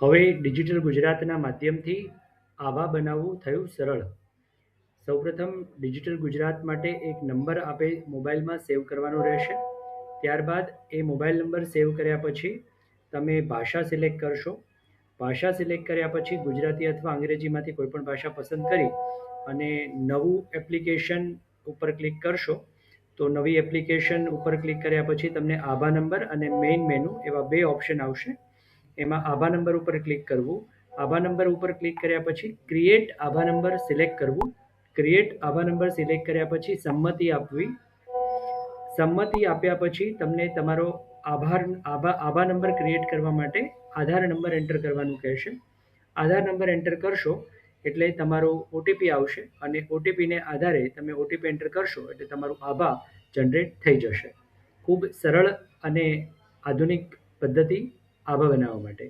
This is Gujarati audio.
હવે ડિજિટલ ગુજરાતના માધ્યમથી આભા બનાવવું થયું સરળ. સૌપ્રથમ ડિજિટલ ગુજરાત માટે એક નંબર આપે મોબાઈલમાં સેવ કરવાનો રહેશે. ત્યારબાદ એ મોબાઈલ નંબર સેવ કર્યા પછી તમે ભાષા સિલેક્ટ કરશો. ભાષા સિલેક્ટ કર્યા પછી ગુજરાતી અથવા અંગ્રેજીમાંથી કોઈપણ ભાષા પસંદ કરી અને નવું એપ્લિકેશન ઉપર ક્લિક કરશો, તો નવી એપ્લિકેશન ઉપર ક્લિક કર્યા પછી તમને આભા નંબર અને મેઇન મેનુ એવા બે ઓપ્શન આવશે. એમાં આભા નંબર ઉપર ક્લિક કરવું. આભા નંબર ઉપર ક્લિક કર્યા પછી ક્રિએટ આભા નંબર સિલેક્ટ કરવું. ક્રિએટ આભા નંબર સિલેક્ટ કર્યા પછી સંમતિ આપવી. સંમતિ આપ્યા પછી તમને તમારો આભાર, આભા આભા નંબર ક્રિએટ કરવા માટે આધાર નંબર એન્ટર કરવાનું કહેશે. આધાર નંબર એન્ટર કરશો એટલે તમારો ઓટીપી આવશે અને ઓટીપીને આધારે તમે ઓટીપી એન્ટર કરશો એટલે તમારું આભા જનરેટ થઈ જશે. ખૂબ સરળ અને આધુનિક પદ્ધતિ આભા બનાવવા માટે.